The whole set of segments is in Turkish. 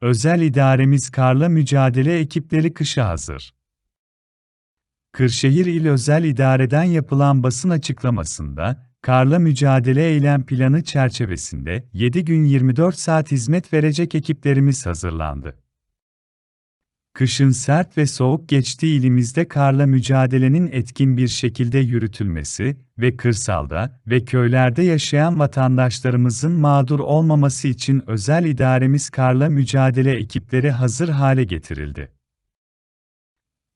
Özel idaremiz karla mücadele ekipleri kışa hazır. Kırşehir İl Özel İdare'den yapılan basın açıklamasında, karla mücadele eylem planı çerçevesinde 7 gün 24 saat hizmet verecek ekiplerimiz hazırlandı. Kışın sert ve soğuk geçtiği ilimizde karla mücadelenin etkin bir şekilde yürütülmesi ve kırsalda ve köylerde yaşayan vatandaşlarımızın mağdur olmaması için özel idaremiz karla mücadele ekipleri hazır hale getirildi.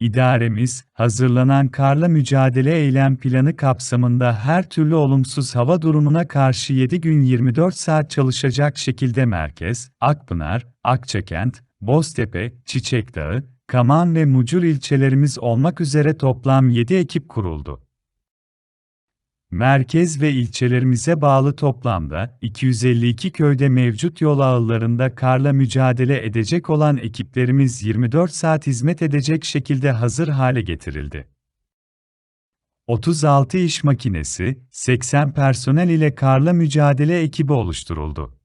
İdaremiz, hazırlanan karla mücadele eylem planı kapsamında her türlü olumsuz hava durumuna karşı 7 gün 24 saat çalışacak şekilde Merkez, Akpınar, Akçakent, Boztepe, Çiçekdağı, Kaman ve Mucur ilçelerimiz olmak üzere toplam 7 ekip kuruldu. Merkez ve ilçelerimize bağlı toplamda 252 köyde mevcut yol ağlarında karla mücadele edecek olan ekiplerimiz 24 saat hizmet edecek şekilde hazır hale getirildi. 36 iş makinesi, 80 personel ile karla mücadele ekibi oluşturuldu.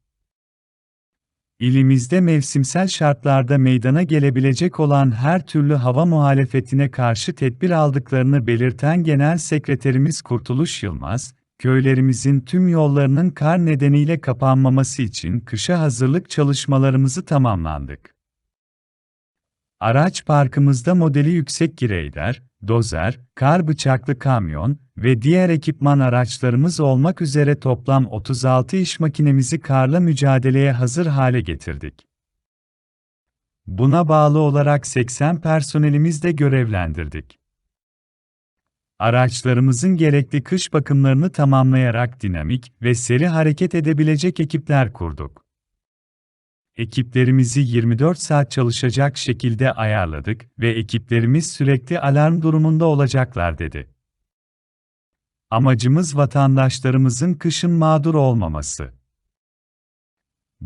İlimizde mevsimsel şartlarda meydana gelebilecek olan her türlü hava muhalefetine karşı tedbir aldıklarını belirten Genel Sekreterimiz Kurtuluş Yılmaz, köylerimizin tüm yollarının kar nedeniyle kapanmaması için kışa hazırlık çalışmalarımızı tamamlandık. Araç parkımızda modeli yüksek gireyder, dozer, kar bıçaklı kamyon ve diğer ekipman araçlarımız olmak üzere toplam 36 iş makinemizi karla mücadeleye hazır hale getirdik. Buna bağlı olarak 80 personelimiz de görevlendirdik. Araçlarımızın gerekli kış bakımlarını tamamlayarak dinamik ve seri hareket edebilecek ekipler kurduk. Ekiplerimizi 24 saat çalışacak şekilde ayarladık ve ekiplerimiz sürekli alarm durumunda olacaklar dedi. Amacımız vatandaşlarımızın kışın mağdur olmaması.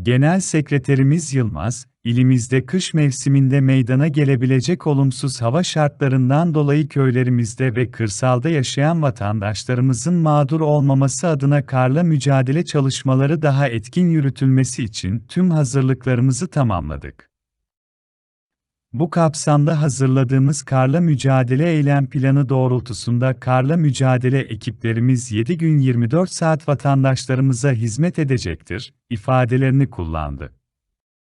Genel Sekreterimiz Yılmaz, ilimizde kış mevsiminde meydana gelebilecek olumsuz hava şartlarından dolayı köylerimizde ve kırsalda yaşayan vatandaşlarımızın mağdur olmaması adına karla mücadele çalışmaları daha etkin yürütülmesi için tüm hazırlıklarımızı tamamladık. Bu kapsamda hazırladığımız karla mücadele eylem planı doğrultusunda karla mücadele ekiplerimiz 7 gün 24 saat vatandaşlarımıza hizmet edecektir ifadelerini kullandı.